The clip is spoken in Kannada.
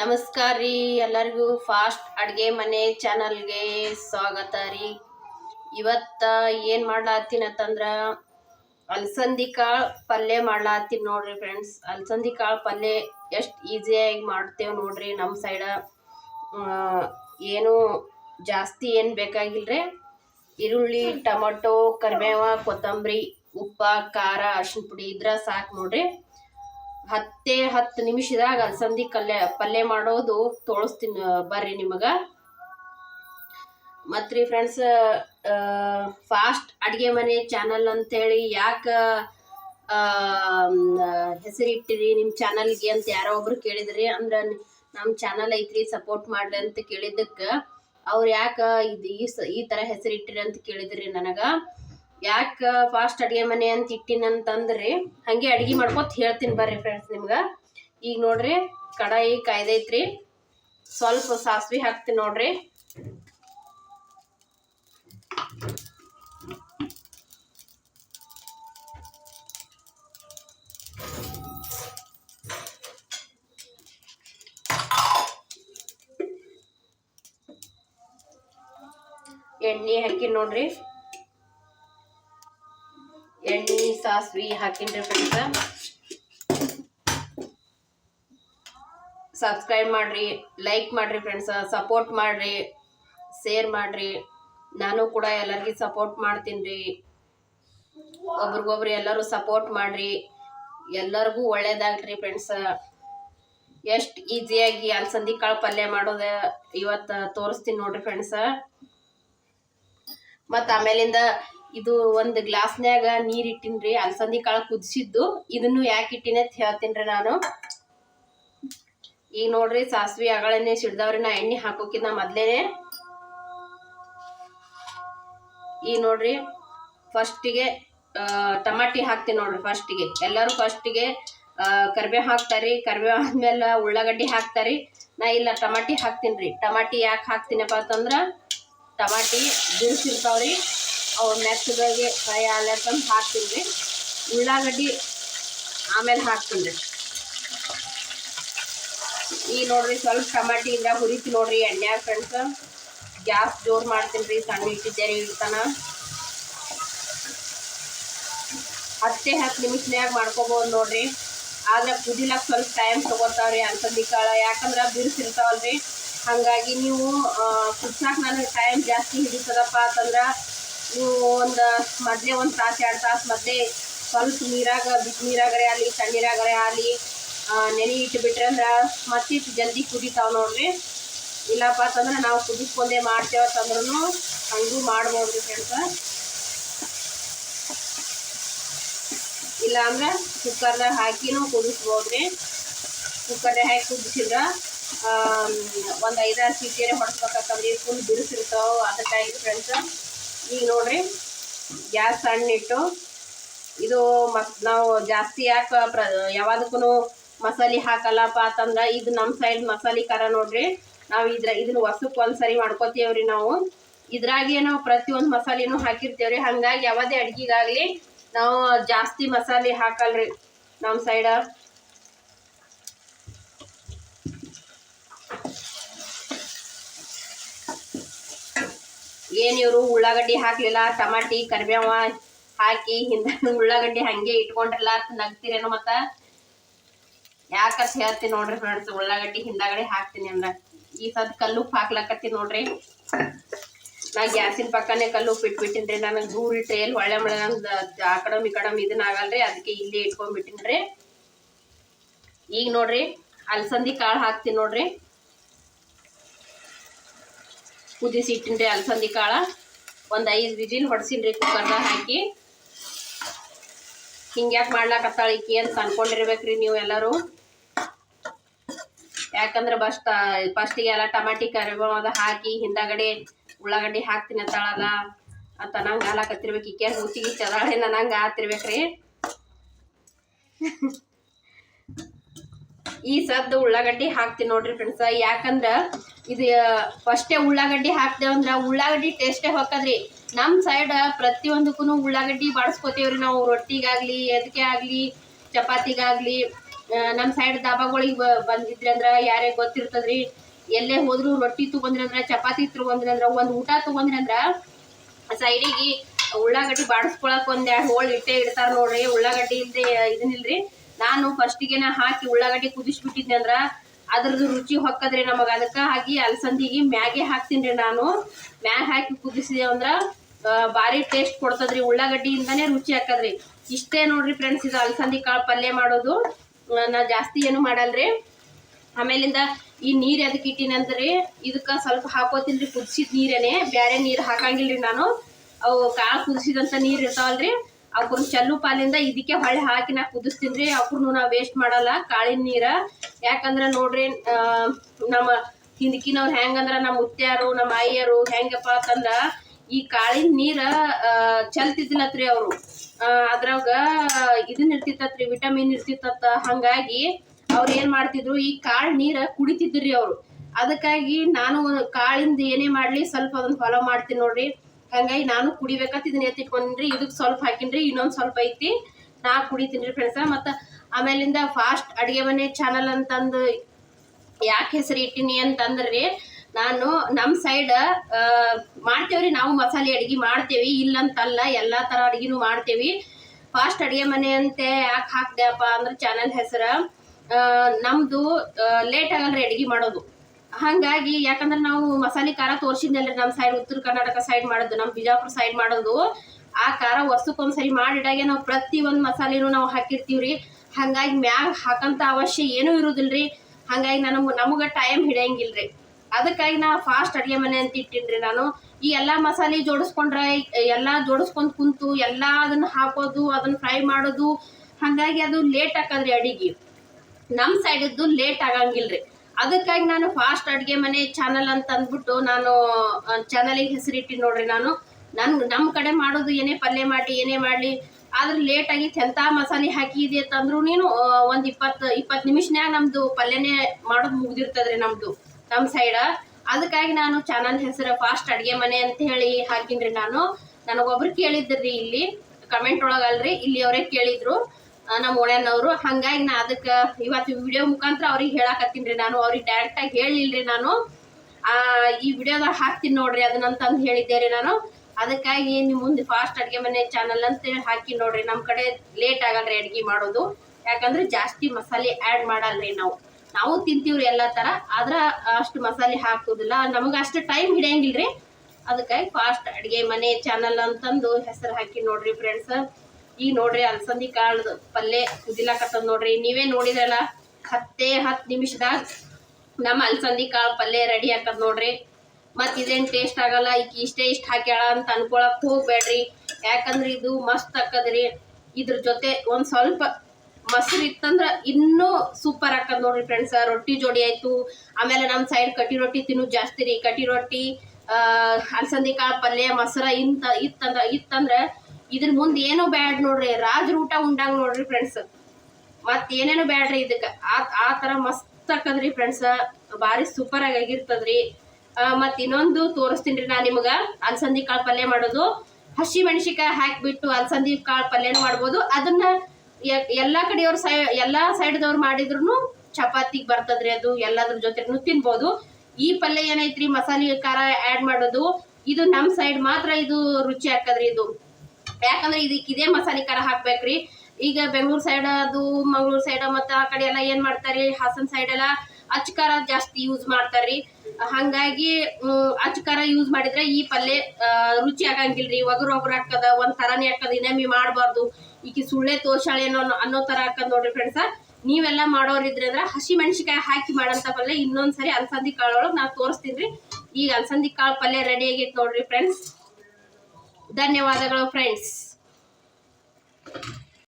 ನಮಸ್ಕಾರ ರೀ, ಎಲ್ಲರಿಗೂ ಫಾಸ್ಟ್ ಅಡುಗೆ ಮನೆ ಚಾನಲ್ಗೆ ಸ್ವಾಗತ ರೀ. ಇವತ್ತ ಏನು ಮಾಡ್ಲಾತ್ತೀನಿ ಅಂತಂದ್ರ ಅಲಸಂದಿ ಕಾಳು ಪಲ್ಯ ಮಾಡ್ಲಾತ್ತೀನಿ ನೋಡ್ರಿ ಫ್ರೆಂಡ್ಸ್ ಅಲಸಂದಿ ಕಾಳು ಪಲ್ಯ ಎಷ್ಟು ಈಸಿಯಾಗಿ ಮಾಡ್ತೇವೆ ನೋಡ್ರಿ ನಮ್ಮ ಸೈಡ ಏನು ಜಾಸ್ತಿ ಏನು ಬೇಕಾಗಿಲ್ರಿ? ಈರುಳ್ಳಿ, ಟೊಮೊಟೊ, ಕರಿಬೇವ, ಕೊತ್ತಂಬರಿ, ಉಪ್ಪ, ಖಾರ ಅರ್ಶಿನ ಪುಡಿ ಇದ್ರೆ ಸಾಕು ನೋಡ್ರಿ. ಹತ್ತೇ ಹತ್ತು ನಿಮಿಷದಾಗ ಅಲ್ಸಂದಿ ಕಲ್ಯ ಪಲ್ಯ ಮಾಡೋದು ತೋರಿಸ್ತೀನಿ ಬರ್ರಿ ನಿಮಗ. ರೀ ಫ್ರೆಂಡ್ಸ್ ಫಾಸ್ಟ್ ಅಡುಗೆ ಮನೆ ಚಾನಲ್ ಅಂತೇಳಿ ಯಾಕೆ ಹೆಸರಿಟ್ಟಿರಿ ನಿಮ್ಮ ಚಾನಲ್ಗೆ ಅಂತ ಯಾರೋ ಒಬ್ರು ಕೇಳಿದ್ರಿ ಅಂದ್ರೆ ನಮ್ಮ ಚಾನಲ್ ಐತ್ರಿ ಸಪೋರ್ಟ್ ಮಾಡ್ರಿ ಅಂತ ಕೇಳಿದ್ದಕ್ಕೆ. ಅವ್ರು ಯಾಕೆ ಇದು ಈ ಸ, ಈ ಥರ ಹೆಸರಿಟ್ಟಿರಿ ಅಂತ ಕೇಳಿದ್ರಿ ನನಗೆ. ಯಾಕೆ ಫಾಸ್ಟ್ ಅಡುಗೆ ಮನೆ ಅಂತ ಇಟ್ಟಿನಂತಂದ್ರಿ, ಹಂಗೆ ಅಡುಗೆ ಮಾಡ್ಕೊತ ಹೇಳ್ತೀನಿ ಬರ್ರಿ ಫ್ರೆಂಡ್ಸ್ ನಿಮ್ಗೆ. ಈಗ ನೋಡ್ರಿ, ಕಡಾಯಿ ಕಾಯ್ದೈತ್ರಿ. ಸ್ವಲ್ಪ ಸಾಸ್ವಿ ಹಾಕ್ತೀನಿ ನೋಡ್ರಿ. ಎಣ್ಣೆ ಹಾಕಿ ನೋಡ್ರಿ. ಎಣ್ಣೆ, ಸಾಸ್ವಿ ಹಾಕಿನ್ರಿ ಫ್ರೆಂಡ್ಸ್ ಸಬ್ಸ್ಕ್ರೈಬ್ ಮಾಡ್ರಿ ಲೈಕ್ ಮಾಡ್ರಿ ಫ್ರೆಂಡ್ಸ್ ಸಪೋರ್ಟ್ ಮಾಡ್ರಿ ಶೇರ್ ಮಾಡ್ರಿ. ನಾನು ಕೂಡ ಎಲ್ಲರಿಗೂ ಸಪೋರ್ಟ್ ಮಾಡ್ತೀನಿ ರೀ ಒಬ್ರಿಗೊಬ್ರು ಎಲ್ಲರೂ ಸಪೋರ್ಟ್ ಮಾಡ್ರಿ. ಎಲ್ಲರಿಗೂ ಒಳ್ಳೇದಾಗ್ರಿ ಫ್ರೆಂಡ್ಸ್ ಎಷ್ಟು ಈಸಿಯಾಗಿ ಅಲ್ಸಂದಿ ಕಾಳು ಪಲ್ಯ ಮಾಡೋದ ಇವತ್ತು ತೋರಿಸ್ತೀನಿ ನೋಡ್ರಿ ಫ್ರೆಂಡ್ಸ ಮತ್ತು ಆಮೇಲಿಂದ ಇದು ಒಂದು ಗ್ಲಾಸ್ನ್ಯಾಗ ನೀರು ಇಟ್ಟಿನ್ರಿ. ಅಲಸಂದಿ ಕಾಳು ಕುದಿಸಿದ್ದು. ಇದನ್ನು ಯಾಕೆ ಇಟ್ಟಿನಿ ಅಂತ ಹೇಳ್ತೀನಿ ನಾನು. ಈಗ ನೋಡ್ರಿ ಸಾಸ್ವಿ ಅಗಳನ್ನೇ ಸಿಡ್ದವ್ರಿ. ನಾ ಎಣ್ಣೆ ಹಾಕೋಕಿನ್ನ ಮೊದ್ಲೇನೆ. ಈಗ ನೋಡ್ರಿ ಫಸ್ಟಿಗೆ ಟಮಾಟಿ ಹಾಕ್ತೀನಿ ನೋಡ್ರಿ ಫಸ್ಟಿಗೆ. ಎಲ್ಲರೂ ಫಸ್ಟಿಗೆ ಕರಿಬೇವು ಹಾಕ್ತಾರಿ. ಕರಿಬೇವು ಆದ್ಮೇಲೆ ಉಳ್ಳಾಗಡ್ಡಿ ಹಾಕ್ತಾರಿ. ನಾ ಇಲ್ಲ ಟಮಾಟಿ ಹಾಕ್ತೀನಿ ರೀ ಟಮಾಟಿ ಯಾಕೆ ಹಾಕ್ತೀನಪ್ಪ ಅಂತಂದ್ರೆ, ಟಮಾಟಿ ಬಿರುಸಿರ್ತಾವ್ರಿ. ಅವು ಮೆತ್ತಗಾಗಿ ಫ್ರೈ ಆಗ್ಲತ್ತಂದು ಹಾಕ್ತೀನಿ. ರೀ ಉಳ್ಳಾಗಡ್ಡಿ ಆಮೇಲೆ ಹಾಕ್ತೀನಿ. ರೀ ಈ ನೋಡ್ರಿ ಸ್ವಲ್ಪ ಟಮಾಟಿ ಇಂದ ಹುರಿತಿ ನೋಡ್ರಿ ಎಣ್ಣೆಯಾಗ ಫ್ರೆಂಡ್ಸ್. ಗ್ಯಾಸ್ ಜೋರ್ ಮಾಡ್ತೀನಿ ರೀ, ಸಣ್ಣ ಇಟ್ಟಿದ್ದೇರಿ ಇಡ್ತಾನ ಹತ್ತೇ ಹತ್ತು ನಿಮಿಷನ್ಯಾಗ ಮಾಡ್ಕೋಬೋದು ನೋಡ್ರಿ. ಆದ್ರೆ ಕುದಿಲಕ್ ಸ್ವಲ್ಪ ಟೈಮ್ ತಗೋತಾವ್ರಿ ಅಂತಂದು ಕಾಳ. ಯಾಕಂದ್ರೆ ಬಿರುಸಿರ್ತಾವಲ್ರಿ. ಹಾಗಾಗಿ ನೀವು ಕುದ್ಸಾಕ ನನಗೆ ಟೈಮ್ ಜಾಸ್ತಿ ಹಿಡಿತದಪ್ಪ ಅಂತಂದ್ರೆ ನೀವು ಒಂದು ಮೊದಲೇ ಒಂದು ತಾಸು, ಎರಡು ತಾಸು ಮೊದಲೇ ಸ್ವಲ್ಪ ನೀರಾಗ, ಬಿಸಿ ನೀರಾಗರೆ ಆಗಲಿ ತಣ್ಣೀರಾಗರೆ ಆಗಲಿ ನೆನೆ ಇಟ್ಬಿಟ್ರೆ ಅಂದ್ರೆ ಮತ್ತಿಟ್ಟು ಜಲ್ದಿ ಕುದೀತಾವೆ ನೋಡ್ರಿ. ಇಲ್ಲಪ್ಪ ಅಂತಂದ್ರೆ ನಾವು ಕುದಿಸ್ಕೊಂಡೇ ಮಾಡ್ತೇವತ್ತಂದ್ರೂ ಹಂಗೂ ಮಾಡ್ಬೋದ್ರಿ ಫ್ರೆಂಡ್ಸ ಇಲ್ಲ ಅಂದ್ರೆ ಕುಕ್ಕರ್ದಾಗ ಹಾಕಿನೂ ಕುದಿಸ್ಬೋದ್ರಿ ಕುಕ್ಕರ್ದಾಗ ಹಾಕಿ ಕುದಿಸಿದ್ರೆ ಒಂದು ಐದಾರು ಸೀಟಿಯೇ ಹೊಡ್ಸ್ಬೇಕಾಗ್ತದ್ರಿ ಫುಲ್ ಬಿರುಸಿರ್ತಾವೆ ಅದಕ್ಕಾಗಿ ಫ್ರೆಂಡ್ಸ್ ಈಗ ನೋಡ್ರಿ, ಗ್ಯಾಸ್ ಸಣ್ಣ ಇಟ್ಟು ಇದು ಮಸ್, ನಾವು ಜಾಸ್ತಿ ಯಾಕೆ ಪ್ರ ಯಾವಾದಕ್ಕೂ ಮಸಾಲೆ ಹಾಕಲ್ಲಪ್ಪ ಅಂತಂದ್ರೆ ಇದು ನಮ್ಮ ಸೈಡ್ ಮಸಾಲೆ ಖಾರ ನೋಡ್ರಿ. ನಾವು ಇದ್ರ, ಇದನ್ನ ಹೊಸಕ್ಕೆ ಒಂದು ಸರಿ ಮಾಡ್ಕೋತೀವ್ರಿ ನಾವು. ಇದ್ರಾಗೆ ನಾವು ಪ್ರತಿಯೊಂದು ಮಸಾಲೆನೂ ಹಾಕಿರ್ತೇವ್ರಿ. ಹಂಗಾಗಿ ಯಾವುದೇ ಅಡ್ಗೆಗಾಗಲಿ ನಾವು ಜಾಸ್ತಿ ಮಸಾಲೆ ಹಾಕಲ್ರಿ ನಮ್ಮ ಸೈಡ ಏನು ಇವರು ಉಳ್ಳಾಗಡ್ಡಿ ಹಾಕ್ಲಿಲ್ಲ, ಟಮಾಟಿ, ಕರಿಬೇವ ಹಾಕಿ ಹಿಂದ ಉಳ್ಳಾಗಡ್ಡಿ ಹಂಗೆ ಇಟ್ಕೊಂಡ್ರಲ್ಲ ಅಂತ ನಗ್ತೀರೇನೋ ಮತ್ತ? ಯಾಕಂತ ಹೇಳ್ತೀನಿ ನೋಡ್ರಿ ಫ್ರೆಂಡ್ಸ್ ಉಳ್ಳಾಗಡ್ಡಿ ಹಿಂದಾಗಡೆ ಹಾಕ್ತೀನಿ ಅಂದ್ರ. ಈ ಸದ್ ಕಲ್ಲು ಹಾಕ್ಲಕತ್ತೀನಿ ನೋಡ್ರಿ. ನಾ ಗ್ಯಾಸಿನ ಪಕ್ಕನೆ ಕಲ್ಲು ಇಟ್ಬಿಟ್ಟಿನ್ರಿ, ನನಗೆ ದೂರ ಇಟ್ಟರೆ ಎಲ್ಲಿ ಒಳ್ಳೆ ಮಳೆ ಅಂದ್ ಆ ಕಡಮ್ ಈ ಕಡಮ್ ಅದಕ್ಕೆ ಇಲ್ಲೇ ಇಟ್ಕೊಂಡ್ಬಿಟ್ಟಿನ್ರಿ. ಈಗ ನೋಡ್ರಿ, ಅಲಸಂದಿ ಕಾಳು ಹಾಕ್ತೀನಿ ನೋಡ್ರಿ. ಕುದಿಸಿ ಇಟ್ಟಿನ್ರಿ ಅಲಸಂದಿ ಕಾಳ. ಒಂದು ಐದು ವಿಜಿಲ್ ಹೊಡ್ಸಿನ್ರಿ ಕುಕ್ಕರ್ದಾಗ ಹಾಕಿ. ಹಿಂಗ್ಯಾಕೆ ಮಾಡ್ಲಾಕತ್ತಾಳ ಈಕಿ ಅಂತ ಅನ್ಕೊಂಡಿರ್ಬೇಕ್ರಿ ನೀವು ಎಲ್ಲರೂ. ಯಾಕಂದ್ರೆ ಬಸ್ಟ್ ಫಸ್ಟಿಗೆ ಎಲ್ಲ ಟಮಾಟಿ, ಕರಿಬೇವು ಅದ ಹಾಕಿ ಹಿಂದಾಗಡೆ ಉಳ್ಳಾಗಡ್ಡಿ ಹಾಕ್ತೀನಿ ಅಂತಾಳಲ್ಲ ಅಂತ ನಂಗೆ ಹಾಲಾಕತ್ತಿರ್ಬೇಕು ಈಕೆ ಹುಚ್ಚಿಗೆ ಚದಾಳೆ ನಂಗೆ ಆತಿರ್ಬೇಕ್ರಿ. ಈ ಸದ್ದು ಉಳ್ಳಾಗಡ್ಡಿ ಹಾಕ್ತೀನಿ ನೋಡ್ರಿ ಫ್ರೆಂಡ್ಸ ಯಾಕಂದ್ರೆ ಇದು ಫಸ್ಟೇ ಉಳ್ಳಾಗಡ್ಡಿ ಹಾಕ್ತೇವೆ ಅಂದ್ರೆ ಉಳ್ಳಾಗಡ್ಡಿ ಟೇಸ್ಟೇ ಹೊಕ್ಕದ್ರಿ. ನಮ್ಮ ಸೈಡ್ ಪ್ರತಿಯೊಂದಕ್ಕೂ ಉಳ್ಳಾಗಡ್ಡಿ ಬಾಡಿಸ್ಕೋತೀವ್ರಿ ನಾವು. ರೊಟ್ಟಿಗಾಗ್ಲಿ ಎದಕ್ಕೆ ಆಗಲಿ, ಚಪಾತಿಗಾಗ್ಲಿ ನಮ್ಮ ಸೈಡ್ ದಾಬಾಗಳಿಗೆ ಬಂದಿದ್ರಿ ಅಂದ್ರೆ ಯಾರೇ ಗೊತ್ತಿರ್ತದ್ರಿ. ಎಲ್ಲೇ ಹೋದ್ರು ರೊಟ್ಟಿ ತಗೊಂಡ್ರಿ ಅಂದ್ರೆ, ಚಪಾತಿ ತಗೊಂಡ್ರಿ ಅಂದ್ರೆ, ಒಂದು ಊಟ ತಗೊಂಡ್ರಿ ಅಂದ್ರೆ ಸೈಡಿಗೆ ಉಳ್ಳಾಗಡ್ಡಿ ಬಾಡಿಸ್ಕೊಳಕ್ ಒಂದ್ ಎರಡು ಹೋಳ್ ಇಟ್ಟೆ ಇಡ್ತಾರ ನೋಡ್ರಿ. ಉಳ್ಳಾಗಡ್ಡಿ ಇಲ್ದೆ ಇದನ್ನಿಲ್ರಿ ನಾನು ಫಸ್ಟಿಗೆನ ಹಾಕಿ ಉಳ್ಳಾಗಡ್ಡಿ ಕುದಿಸ್ಬಿಟ್ಟಿದ್ನಿ ಅಂದ್ರ ಅದ್ರದ್ದು ರುಚಿ ಹೊಕ್ಕದ್ರಿ ನಮಗ. ಅದಕ್ಕ ಹಾಕಿ ಅಲಸಂದಿಗೆ ಮ್ಯಾಗೆ ಹಾಕ್ತೀನಿ ನಾನು. ಮ್ಯಾಗ ಹಾಕಿ ಕುದಿಸಿದೆ ಅಂದ್ರ ಭಾರಿ ಟೇಸ್ಟ್ ಕೊಡ್ತದ್ರಿ. ಉಳ್ಳಾಗಡ್ಡಿಯಿಂದಾನೇ ರುಚಿ ಹಾಕದ್ರಿ. ಇಷ್ಟೇ ನೋಡ್ರಿ ಫ್ರೆಂಡ್ಸ್ ಇದು ಅಲಸಂದಿ ಕಾಳು ಪಲ್ಯ ಮಾಡೋದು. ನಾ ಜಾಸ್ತಿ ಏನು ಮಾಡಲ್ರಿ. ಆಮೇಲಿಂದ ಈ ನೀರ್ ಎದಕ್ ಇಟ್ಟಿನಂದ್ರಿ ಇದಕ್ಕ ಸ್ವಲ್ಪ ಹಾಕೋತೀನ್ರಿ ಕುದಿಸಿದ ನೀರೇನೆ. ಬ್ಯಾರೆ ನೀರ್ ಹಾಕಂಗಿಲ್ರಿ ನಾನು. ಅವು ಕಾಳು ಕುದಿಸಿದಂತ ನೀರ್ ಇರ್ತಾವಲ್ರಿ. ಅವ್ರ ಚಲ್ಲು ಪಾಲಿಂದ ಇದಕ್ಕೆ ಹೊಳೆ ಹಾಕಿ ನಾ ಕುದಿಸ್ತೀನ್ರಿ ಅವ್ರನ್ನು ನಾವು ವೇಸ್ಟ್ ಮಾಡಲ್ಲ, ಕಾಳಿನ ನೀರ. ಯಾಕಂದ್ರ ನೋಡ್ರಿ ನಮ್ಮ ಹಿಂದಕಿನವ್ರು ಹೆಂಗಂದ್ರ ನಮ್ಮ ಮುತ್ಯಾರು ನಮ್ಮ ಅಯ್ಯರು ಹೆಂಗಪ್ಪ ಅಂತಂದ, ಈ ಕಾಳಿನ ನೀರ ಚಲ್ತಿದ್ದಿಲ್ಲತ್ರಿ ಅವರು. ಅದ್ರಾಗ ಇದನ್ನ ಇರ್ತಿತ್ತತ್ರಿ, ವಿಟಮಿನ್ ಇರ್ತಿತ್ತ ಹಂಗಾಗಿ ಅವ್ರು ಏನ್ ಮಾಡ್ತಿದ್ರು, ಈ ಕಾಳ್ ನೀರ ಕುಡಿತಿದ್ರಿ ಅವರು. ಅದಕ್ಕಾಗಿ ನಾನು ಕಾಳಿಂದ ಏನೇ ಮಾಡ್ಲಿ ಸ್ವಲ್ಪ ಅದನ್ನ ಫಾಲೋ ಮಾಡ್ತೀನಿ ನೋಡ್ರಿ. ಹಂಗಾಗಿ ನಾನು ಕುಡಿಬೇಕಂತ ಇದನ್ನ ಎತ್ತಿಟ್ಕೊಂಡ್ರಿ ಇದಕ್ಕೆ ಸ್ವಲ್ಪ ಹಾಕಿನ್ರಿ, ಇನ್ನೊಂದು ಸ್ವಲ್ಪ ಐತಿ. ನಾ ಕುಡಿತೀನಿ ಫ್ರೆಂಡ್ಸ ಮತ್ತು ಆಮೇಲಿಂದ ಫಾಸ್ಟ್ ಅಡಿಗೆ ಮನೆ ಚಾನಲ್ ಅಂತಂದು ಯಾಕೆ ಹೆಸರು ಇಟ್ಟಿನಿ ಅಂತಂದ್ರಿ, ನಾನು ನಮ್ಮ ಸೈಡ್ ಮಾಡ್ತೇವ್ರಿ. ನಾವು ಮಸಾಲೆ ಅಡಿಗೆ ಮಾಡ್ತೇವಿ. ಇಲ್ಲಂತಲ್ಲ ಎಲ್ಲಾ ತರ ಅಡುಗೆನೂ ಮಾಡ್ತೇವಿ. ಫಾಸ್ಟ್ ಅಡಿಗೆ ಮನೆ ಅಂತೆ ಯಾಕೆ ಹಾಕ್ದೆಪ್ಪ ಅಂದ್ರೆ ಚಾನಲ್ ಹೆಸರ ನಮ್ದು ಲೇಟ್ ಆಗಲ್ರಿ ಅಡಿಗೆ ಮಾಡೋದು. ಹಂಗಾಗಿ ಯಾಕಂದ್ರೆ ನಾವು ಮಸಾಲೆ ಖಾರ ತೋರ್ಸಿದ್ನಲ್ರಿ ನಮ್ಮ ಸೈಡ್ ಉತ್ತರ ಕರ್ನಾಟಕ ಸೈಡ್ ಮಾಡೋದು ನಮ್ಮ ಬಿಜಾಪುರ ಸೈಡ್ ಮಾಡೋದು. ಆ ಖಾರ ವರ್ಷಕ್ಕೊಂದ್ಸರಿ ಮಾಡಿಡಾಗೆ ನಾವು ಪ್ರತಿ ಒಂದು ಮಸಾಲೆನೂ ನಾವು ಹಾಕಿರ್ತೀವ್ರಿ. ಹಂಗಾಗಿ ಮ್ಯಾಗ ಹಾಕಂತ ಅವಶ್ಯ ಏನೂ ಇರುದಿಲ್ರಿ. ಹಂಗಾಗಿ ನನಗೆ ನಮಗೆ ಟೈಮ್ ಹಿಡಿಯಂಗಿಲ್ರಿ. ಅದಕ್ಕಾಗಿ ನಾ ಫಾಸ್ಟ್ ಅಡಿಗೆ ಮನೆ ಅಂತ ಇಟ್ಟಿನ್ರಿ ನಾನು. ಈ ಎಲ್ಲಾ ಮಸಾಲೆ ಜೋಡಿಸ್ಕೊಂಡ್ರೆ, ಎಲ್ಲಾ ಜೋಡಿಸ್ಕೊಂಡು ಕುಂತು ಎಲ್ಲ ಅದನ್ನ ಹಾಕೋದು, ಅದನ್ನ ಫ್ರೈ ಮಾಡೋದು. ಹಂಗಾಗಿ ಅದು ಲೇಟ್ ಆಕದ್ರಿ ಅಡಿಗೆ. ನಮ್ಮ ಸೈಡದ್ದು ಲೇಟ್ ಆಗಂಗಿಲ್ರಿ. ಅದಕ್ಕಾಗಿ ನಾನು ಫಾಸ್ಟ್ ಅಡುಗೆ ಮನೆ ಚಾನಲ್ ಅಂತ ಅಂದ್ಬಿಟ್ಟು ನಾನು ಚಾನಲಿಗೆ ಹೆಸರಿಟ್ಟಿ ನೋಡ್ರಿ ನಾನು. ನನ್ ನಮ್ಮ ಕಡೆ ಮಾಡೋದು ಏನೇ ಪಲ್ಯ ಮಾಡಿ ಏನೇ ಮಾಡಲಿ, ಆದ್ರೆ ಲೇಟ್ ಆಗಿತ್ತು ಎಂಥ ಮಸಾಲೆ ಹಾಕಿದೆ ಅಂತಂದ್ರು ನೀನು ಒಂದು ಇಪ್ಪತ್ತು ಇಪ್ಪತ್ತು ನಿಮಿಷನ್ಯಾಗ ನಮ್ದು ಪಲ್ಯನೇ ಮಾಡೋದು ಮುಗ್ದಿರ್ತದ್ರಿ ನಮ್ದು ನಮ್ಮ ಸೈಡ ಅದಕ್ಕಾಗಿ ನಾನು ಚಾನಲ್ ಹೆಸರು ಫಾಸ್ಟ್ ಅಡುಗೆ ಮನೆ ಅಂತ ಹೇಳಿ ಹಾಕಿನ್ರಿ ನಾನು. ನನಗೊಬ್ರು ಕೇಳಿದ್ರಿ ಇಲ್ಲಿ ಕಮೆಂಟ್ ಒಳಗಲ್ರಿ ಇಲ್ಲಿ ಅವರೇ ಕೇಳಿದ್ರು. ನಮ್ಮ ಓಣ್ಯನವರು. ಹಂಗಾಗಿ ನಾ ಅದಕ್ಕೆ ಇವತ್ತು ವಿಡಿಯೋ ಮುಖಾಂತರ ಅವ್ರಿಗೆ ಹೇಳಾಕತ್ತೀನಿ ನಾನು. ಅವ್ರಿಗೆ ಡೈರೆಕ್ಟ್ ಆಗಿ ಹೇಳಿಲ್ರಿ ನಾನು. ಈ ವಿಡಿಯೋದಾಗ ಹಾಕ್ತೀನಿ ನೋಡ್ರಿ ಅದನ್ನಂತಂದು ಹೇಳಿದ್ದೆ ರೀ ನಾನು. ಅದಕ್ಕಾಗಿ ನಿಮ್ಮ ಮುಂದೆ ಫಾಸ್ಟ್ ಅಡುಗೆ ಮನೆ ಚಾನಲ್ ಅಂತ ಹೇಳಿ ಹಾಕಿ ನೋಡ್ರಿ. ನಮ್ಮ ಕಡೆ ಲೇಟ್ ಆಗಲ್ರಿ ಅಡ್ಗೆ ಮಾಡೋದು. ಯಾಕಂದ್ರೆ ಜಾಸ್ತಿ ಮಸಾಲೆ ಆ್ಯಡ್ ಮಾಡಲ್ರಿ ನಾವು. ನಾವು ತಿಂತೀವ್ರಿ ಎಲ್ಲ ಥರ ಆದ್ರೆ ಅಷ್ಟು ಮಸಾಲೆ ಹಾಕೋದಿಲ್ಲ. ನಮಗೆ ಅಷ್ಟು ಟೈಮ್ ಹಿಡಿಯಂಗಿಲ್ರಿ. ಅದಕ್ಕಾಗಿ ಫಾಸ್ಟ್ ಅಡುಗೆ ಮನೆ ಚಾನಲ್ ಅಂತಂದು ಹೆಸರು ಹಾಕಿ ನೋಡ್ರಿ ಫ್ರೆಂಡ್ಸ್ ಈಗ ನೋಡ್ರಿ ಅಲಸಂದಿ ಕಾಳದ ಪಲ್ಯ ಕುದಿಲಾಕತ್ತದ ನೋಡ್ರಿ. ನೀವೇ ನೋಡಿದ್ರಲ್ಲ, ಹತ್ತೇ ಹತ್ತು ನಿಮಿಷದಾಗ ನಮ್ಮ ಅಲಸಂದಿ ಕಾಳು ಪಲ್ಯ ರೆಡಿ ಹಾಕದ್ ನೋಡ್ರಿ. ಮತ್ ಇದೇನ್ ಟೇಸ್ಟ್ ಆಗಲ್ಲ ಈಗ ಇಷ್ಟೇ ಇಷ್ಟ ಹಾಕ್ಯಾಳ ಅಂತ ಅನ್ಕೊಳಕ್ ಹೋಗ್ಬೇಡ್ರಿ. ಯಾಕಂದ್ರೆ ಇದು ಮಸ್ತ್ ಹಾಕದ್ರಿ ಇದ್ರ ಜೊತೆ ಒಂದ್ ಸ್ವಲ್ಪ ಮೊಸರು ಇತ್ತಂದ್ರ ಇನ್ನೂ ಸೂಪರ್ ಹಾಕದ್ ನೋಡ್ರಿ ಫ್ರೆಂಡ್ಸ್ ರೊಟ್ಟಿ ಜೋಡಿ ಆಯ್ತು. ಆಮೇಲೆ ನಮ್ ಸೈಡ್ ಕಟ್ಟಿ ರೊಟ್ಟಿ ತಿನ್ನೋದು ಜಾಸ್ತಿ ರೀ. ಕಟ್ಟಿ ರೊಟ್ಟಿ ಅಲಸಂದಿ ಕಾಳು ಪಲ್ಯ ಮೊಸರ ಇಂತ ಇತ್ತಂದ್ರ ಇತ್ತಂದ್ರ ಇದ್ರ ಮುಂದೆ ಏನೋ ಬ್ಯಾಡ್ ನೋಡ್ರಿ, ರಾಜ್ರ ಊಟ ಉಂಡಂಗ್ ನೋಡ್ರಿ ಫ್ರೆಂಡ್ಸ್ ಮತ್ ಏನೇನೋ ಬ್ಯಾಡ್ರಿ ಇದಕ್ಕ ಆ ಆ ತರ ಮಸ್ತ್ ಆಕದ್ರಿ ಫ್ರೆಂಡ್ಸ್ ಬಾರಿ ಸೂಪರ್ ಆಗಿ ಆಗಿರ್ತದ್ರಿ. ಮತ್ ಇನ್ನೊಂದು ರೀ ನಾ ನಿಮಗ. ಅಲ್ಸಂದಿ ಕಾಳು ಪಲ್ಯ ಮಾಡೋದು. ಹಸಿ ಮೆಣಸಿಕಾಯಿ ಹಾಕ್ಬಿಟ್ಟು ಅಲ್ಸಂದಿ ಕಾಳು ಪಲ್ಯನೂ ಮಾಡ್ಬೋದು. ಅದನ್ನ ಎಲ್ಲಾ ಕಡೆಯವ್ರು ಸೈ, ಎಲ್ಲಾ ಸೈಡ್ದವ್ರು ಮಾಡಿದ್ರು ಚಪಾತಿಗೆ ಬರ್ತದ್ರಿ ಅದು, ಎಲ್ಲಾದ್ರ ಜೊತೆನೂ ತಿನ್ಬೋದು. ಈ ಪಲ್ಯ ಏನೈತ್ರಿ, ಮಸಾಲೆ ಖಾರ ಆ್ಯಡ್ ಮಾಡೋದು. ಇದು ನಮ್ಮ ಸೈಡ್ ಮಾತ್ರ ಇದು ರುಚಿ ಹಾಕದ್ರಿ ಇದು. ಯಾಕಂದ್ರೆ ಇದಕ್ಕೆ ಇದೇ ಮಸಾಲೆ ಖಾರ ಹಾಕ್ಬೇಕ್ರಿ. ಈಗ ಬೆಂಗಳೂರು ಸೈಡ್ ಅದು, ಮಂಗಳೂರು ಸೈಡ್ ಮತ್ತೆ ಆ ಕಡೆ ಎಲ್ಲ ಏನ್ ಮಾಡ್ತಾರಿ ಹಾಸನ್ ಸೈಡ್ ಎಲ್ಲ ಅಚ್ಚ ಖಾರ ಜಾಸ್ತಿ ಯೂಸ್ ಮಾಡ್ತಾರ್ರಿ. ಹಂಗಾಗಿ ಅಚ್ಚ ಖಾರ ಯೂಸ್ ಮಾಡಿದ್ರೆ ಈ ಪಲ್ಯ ರುಚಿ ಆಗಂಗಿಲ್ರಿ. ಒಗರು ಒಗರು ಹಾಕದ, ಒಂದ್ ತರಾನೇ ಹಾಕದ ಇನಮಿ ಮಾಡಬಾರ್ದು. ಈಕಿ ಸುಳ್ಳೆ ತೋರ್ಸಾಳೆ ಅನ್ನೋ ಅನ್ನೋ ತರ ಹಾಕದ್ ನೋಡ್ರಿ ಫ್ರೆಂಡ್ಸ ನೀವೆಲ್ಲ ಮಾಡೋರಿದ್ರೆ ಅಂದ್ರೆ ಹಸಿ ಮೆಣಸಿಕಾಯಿ ಹಾಕಿ ಮಾಡಂತ ಪಲ್ಯ ಇನ್ನೊಂದ್ಸರಿ ಅಲಸಂದಿ ಕಾಳೊಳಗೆ ನಾ ತೋರಿಸ್ತೀನಿ ಈಗ ಅಲಸಂದಿ ಕಾಳು ಪಲ್ಯ ರೆಡಿ ಆಗೈತೆ ನೋಡ್ರಿ ಫ್ರೆಂಡ್ಸ್ ಧನ್ಯವಾದಗಳು ಫ್ರೆಂಡ್ಸ್